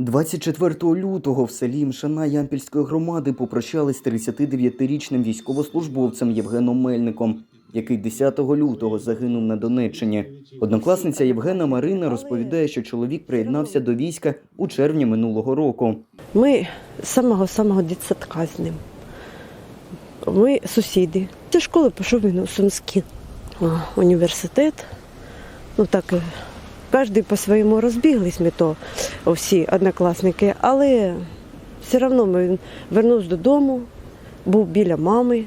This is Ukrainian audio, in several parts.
24 лютого в селі Мшана Ямпільської громади попрощались з 39-річним військовослужбовцем Євгеном Мельником, який 10 лютого загинув на Донеччині. Однокласниця Євгена Марина розповідає, що чоловік приєднався до війська у червні минулого року. Ми з самого-самого дитсадка з ним. Ми сусіди. Зі школи пішов він у Сумський університет. Ну так, кожен по-своєму розбіглись ми то всі однокласники, але все одно ми вернувся додому, був біля мами,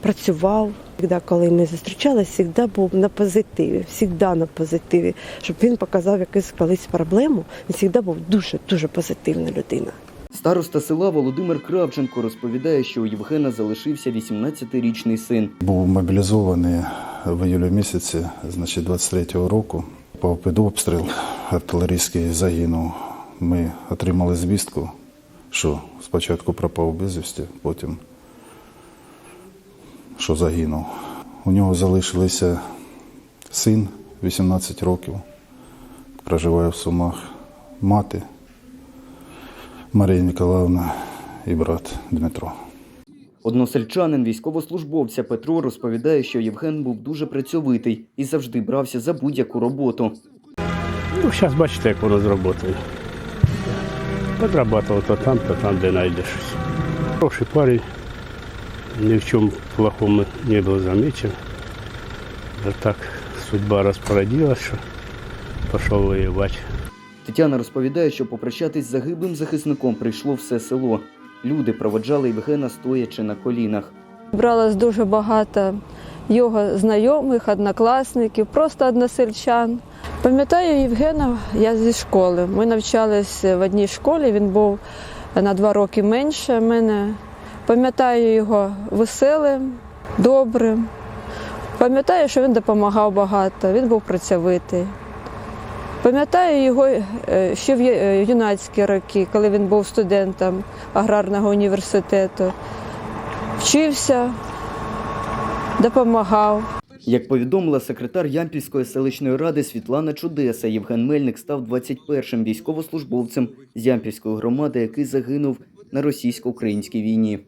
працював. Завжди, коли ми зустрічалися, завжди був на позитиві, завжди на позитиві. Щоб він показав якусь колись проблему, він завжди був дуже-дуже позитивна людина. Староста села Володимир Кравченко розповідає, що у Євгена залишився 18-річний син. Був мобілізований в іюлі місяці, значить, 23-го року. Попав під обстріл, артилерійський загинув. Ми отримали звістку, що спочатку пропав безвісті, потім що загинув. У нього залишилися син 18 років, проживає в Сумах, мати Марія Ніколаївна і брат Дмитро. Односельчанин військовослужбовця Петро розповідає, що Євген був дуже працьовитий і завжди брався за будь-яку роботу. Ну, зараз бачите, як воно з роботою. Подрабатував то там, то там, де знайдеш. Хороший парень, ні в чому плохому не був замечен. А так судьба розпорядила, що пішов воювати. Тетяна розповідає, що попрощатись з загиблим захисником прийшло все село. Люди проводжали Євгена стоячи на колінах. Бралось дуже багато його знайомих, однокласників, просто односельчан. Пам'ятаю Євгена, я зі школи. Ми навчалися в одній школі, він був на два роки менше мене. Пам'ятаю його веселим, добрим. Пам'ятаю, що він допомагав багато, він був працьовитий. Пам'ятаю його е, ще в е, юнацькі роки, коли він був студентом аграрного університету. Вчився, допомагав. Як повідомила секретар Ямпільської селищної ради Світлана Чудеса, Євген Мельник став 21-м військовослужбовцем з Ямпільської громади, який загинув на російсько-українській війні.